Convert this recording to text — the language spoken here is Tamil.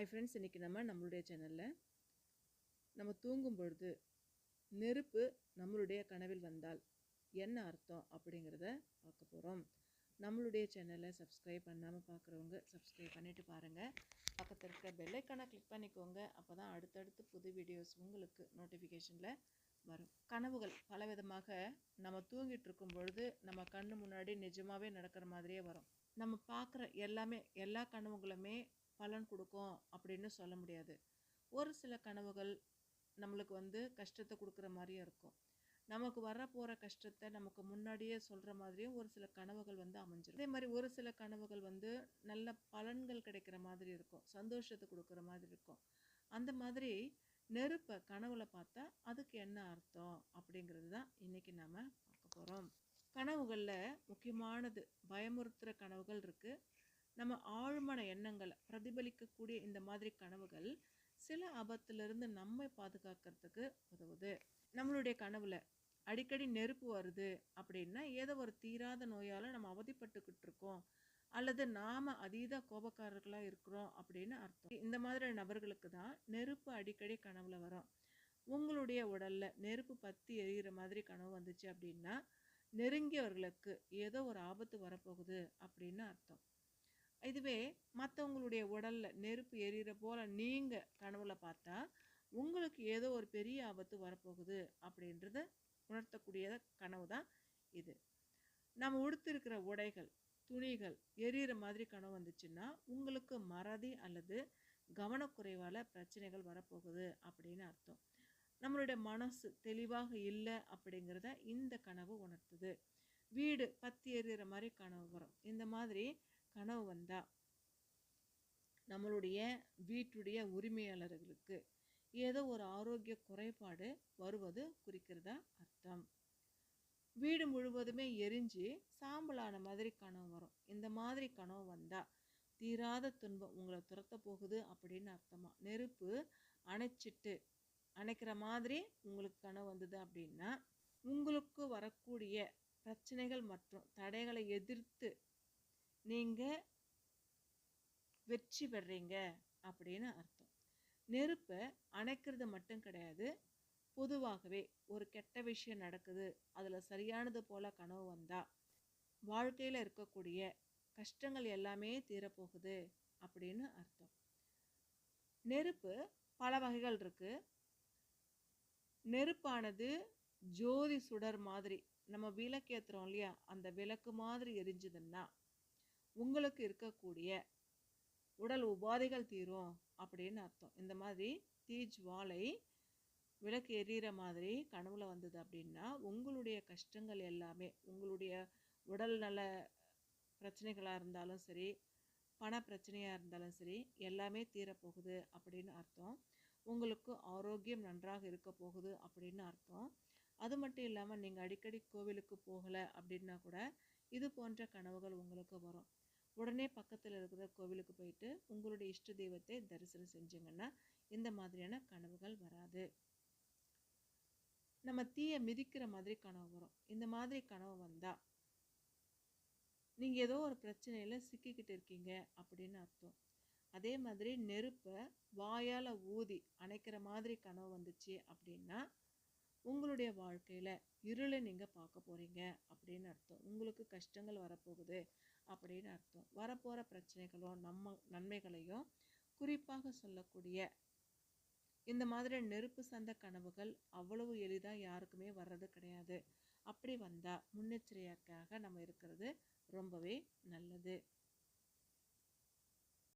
ஐ ஃப்ரெண்ட்ஸ் இன்றைக்கி நம்ம நம்மளுடைய சேனலில் நம்ம தூங்கும் பொழுது நெருப்பு நம்மளுடைய கனவில் வந்தால் என்ன அர்த்தம் அப்படிங்கிறத பார்க்க போகிறோம் நம்மளுடைய சேனலை சப்ஸ்கிரைப் பண்ணாமல் பார்க்குறவங்க சப்ஸ்கிரைப் பண்ணிவிட்டு பாருங்கள் பக்கத்தில் இருக்க பெல்லைக்கானை கிளிக் பண்ணிக்கோங்க. அப்போ தான் அடுத்தடுத்து புது வீடியோஸ் உங்களுக்கு நோட்டிஃபிகேஷனில் வரும். கனவுகள் பலவிதமாக நம்ம தூங்கிட்டு இருக்கும் பொழுது நம்ம கண்ணு முன்னாடி நிஜமாகவே நடக்கிற மாதிரியே வரும். நம்ம பார்க்குற எல்லாமே எல்லா கனவுகளுமே பலன் கொடுக்கும் அப்படின்னு சொல்ல முடியாது. ஒரு சில கனவுகள் நம்மளுக்கு வந்து கஷ்டத்தை கொடுக்குற மாதிரியும் இருக்கும். நமக்கு வரப்போகிற கஷ்டத்தை நமக்கு முன்னாடியே சொல்கிற மாதிரியும் ஒரு சில கனவுகள் வந்து அமைஞ்சிடும் அதே மாதிரி ஒரு சில கனவுகள் வந்து நல்ல பலன்கள் கிடைக்கிற மாதிரி இருக்கும். சந்தோஷத்தை கொடுக்குற மாதிரி இருக்கும். அந்த மாதிரி நெருப்பை கனவுல பார்த்தா அதுக்கு என்ன அர்த்தம் அப்படிங்கிறது தான் இன்றைக்கி நாம் பார்க்க போகிறோம் கனவுகளில் முக்கியமானது பயமுறுத்துகிற கனவுகள் இருக்குது நம்ம ஆழ்மன எண்ணங்களை பிரதிபலிக்கக்கூடிய இந்த மாதிரி கனவுகள் சில ஆபத்திலிருந்து நம்மை பாதுகாக்கிறதுக்கு உதவுது. நம்மளுடைய கனவுல அடிக்கடி நெருப்பு வருது அப்படின்னா ஏதோ ஒரு தீராத நோயால் நம்ம அவதிப்பட்டுக்கிட்டு இருக்கோம். அல்லது நாம் அதீத கோபக்காரர்களாக இருக்கிறோம் அப்படின்னு அர்த்தம். இந்த மாதிரி நபர்களுக்கு தான் நெருப்பு அடிக்கடி கனவுல வரும். உங்களுடைய உடலில் நெருப்பு பற்றி எரிகிற மாதிரி கனவு வந்துச்சு அப்படின்னா நெருங்கியவர்களுக்கு ஏதோ ஒரு ஆபத்து வரப்போகுது அப்படின்னு அர்த்தம். இதுவே மற்றவங்களுடைய உடலில் நெருப்பு எரியிற போல் நீங்கள் கனவுல பார்த்தா உங்களுக்கு ஏதோ ஒரு பெரிய ஆபத்து வரப்போகுது அப்படின்றத உணர்த்தக்கூடிய கனவு தான் இது. நம்ம உடுத்திருக்கிற உடைகள் துணிகள் எரியிற மாதிரி கனவு வந்துச்சுன்னா உங்களுக்கு மறதி அல்லது கவனக்குறைவால் பிரச்சனைகள் வரப்போகுது அப்படின்னு அர்த்தம். நம்மளுடைய மனசு தெளிவாக இல்லை அப்படிங்கிறத இந்த கனவு உணர்த்துது. வீடு பத்தி எறிகிற மாதிரி கனவு வரும். இந்த மாதிரி கனவு வந்தால் நம்மளுடைய வீட்டுடைய உரிமையாளர்களுக்கு ஏதோ ஒரு ஆரோக்கிய குறைபாடு வருவது குறிக்கிறதா அர்த்தம். வீடு முழுவதுமே எரிஞ்சு சாம்பலான மாதிரி கனவு வரும். இந்த மாதிரி கனவு வந்தால் தீராத துன்பம் உங்களை துரத்த போகுது அப்படின்னு அர்த்தமா? நெருப்பு அணைச்சிட்டு அணைக்கிற மாதிரி உங்களுக்கு கனவு வந்தது அப்படின்னா உங்களுக்கு வரக்கூடிய பிரச்சனைகள் மற்றும் தடைகளை எதிர்த்து நீங்கள் வெற்றி பெறீங்க அப்படின்னு அர்த்தம். நெருப்பை அணைக்கிறது மட்டும் கிடையாது பொதுவாகவே ஒரு கெட்ட விஷயம் நடக்குது அதில் சரியானது போல் கனவு வந்தால் வாழ்க்கையில் இருக்கக்கூடிய கஷ்டங்கள் எல்லாமே தீரப்போகுது அப்படின்னு அர்த்தம். நெருப்பு பல வகைகள் இருக்குது நெருப்பானது ஜோதி சுடர் மாதிரி நம்ம விளக்கேற்றுறோம் இல்லையா? அந்த விளக்கு மாதிரி எரிஞ்சுதுன்னா உங்களுக்கு இருக்கக்கூடிய உடல் உபாதைகள் தீரும் அப்படின்னு அர்த்தம். இந்த மாதிரி தீஜ் வாழை விளக்கு எரியிற மாதிரி கனவுல வந்தது அப்படின்னா உங்களுடைய கஷ்டங்கள் எல்லாமே உங்களுடைய உடல் நல பிரச்சனைகளாக இருந்தாலும் சரி பண பிரச்சனையாக இருந்தாலும் சரி எல்லாமே தீரப்போகுது அப்படின்னு அர்த்தம். உங்களுக்கு ஆரோக்கியம் நன்றாக இருக்க போகுது அப்படின்னு அர்த்தம். அது மட்டும் இல்லாமல் நீங்கள் அடிக்கடி கோவிலுக்கு போகலை அப்படின்னா கூட இது போன்ற கனவுகள் உங்களுக்கு வரும். உடனே பக்கத்தில் இருக்கிற கோவிலுக்கு போயிட்டு உங்களுடைய இஷ்ட தெய்வத்தை தரிசனம் செஞ்சீங்கன்னா இந்த மாதிரியான கனவுகள் வராது. நம்ம தீயை மிதிக்கிற மாதிரி கனவு வரும். இந்த மாதிரி கனவு வந்தால் நீங்கள் ஏதோ ஒரு பிரச்சனையில் சிக்கிக்கிட்டு இருக்கீங்க அப்படின்னு அர்த்தம். அதே மாதிரி நெருப்பை வாயால் ஊதி அணைக்கிற மாதிரி கனவு வந்துச்சு அப்படின்னா உங்களுடைய வாழ்க்கையில் இருளை நீங்கள் பார்க்க போகிறீங்க அப்படின்னு அர்த்தம். உங்களுக்கு கஷ்டங்கள் வரப்போகுது. அப்படின்னு அர்த்தம். வரப்போகிற பிரச்சனைகளும் நம்ம நன்மைகளையும் குறிப்பாக சொல்லக்கூடிய இந்த மாதிரி நெருப்பு சந்த கனவுகள் அவ்வளவு எளிதாக யாருக்குமே வர்றது கிடையாது. அப்படி வந்தால் முன்னெச்சரிக்கையாக நம்ம இருக்கிறது ரொம்பவே நல்லது.